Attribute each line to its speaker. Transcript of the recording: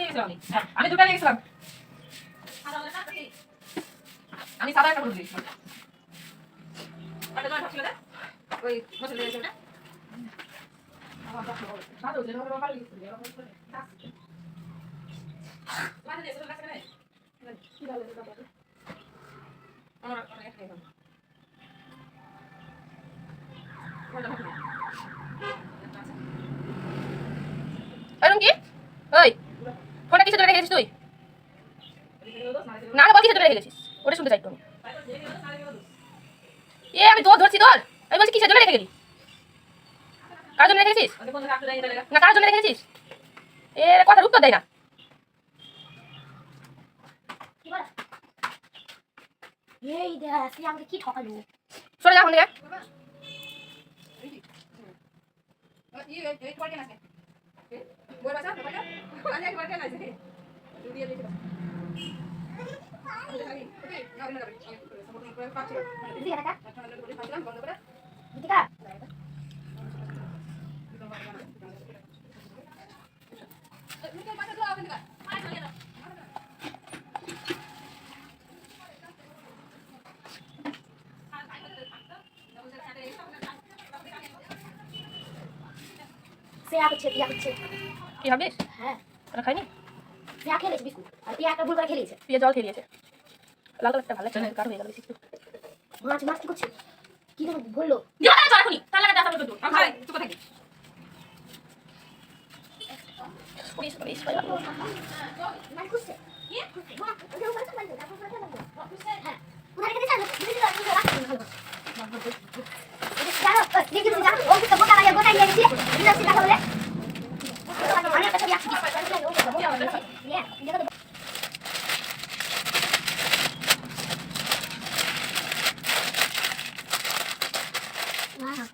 Speaker 1: গেছিলাম আমি। হ্যাঁ, আমি দুটো নিয়ে আমি সাদা একটা দিয়েছিলাম একটা জয় ছিল না কি? ওই ফোনটা কিসের জন্য রেখে গেছিস তুই
Speaker 2: না
Speaker 1: না বল কিসের জন্য রেখে গেছিস ওটা শুনতে চাই আমি। এ আমি তোর ধরছি তোর আমি বলছি কিসের জন্য রেখে গেলি কার জন্য রেখে গেছিস না কার জন্য রেখে গেছিস এ কথার উত্তর দেয় না
Speaker 3: এই দেখ তুই আমাকে কি ঠকালো
Speaker 1: সরে যা ওখান থেকে Buat masak, apa
Speaker 2: kan? Ada yang makan aja.
Speaker 1: Duri
Speaker 2: aja kita. Oke, nggak benar. Sampai jumpa
Speaker 3: di video
Speaker 2: selanjutnya.
Speaker 3: সে করছে টিয়া করছে
Speaker 1: কি ভাবিস
Speaker 3: হ্যাঁ।
Speaker 1: ওটা খাইনি?
Speaker 3: টিয়া খেলেছে বিস্কুট। আর টিয়া একটা ভুল করে খেলেছে
Speaker 1: পিয়ে জল খেয়ে দিয়েছে লাল কালারটা ভালো লাগছে কারও হয়ে গেল বেশি একটু।
Speaker 3: মাছ মাছ কি করছে যেন বলল?
Speaker 1: দিও না চল তার আমি খাই পুলিশ পুলিশ মাছ
Speaker 3: হ্যাঁ। কোথায় রেখে দিয়েছে তো বোকা লাগে বোকা নিয়ে গেছি। কথা বলে।
Speaker 1: আমি একটা ছবি আঁকছি
Speaker 3: ইয়ে দেখো Wow.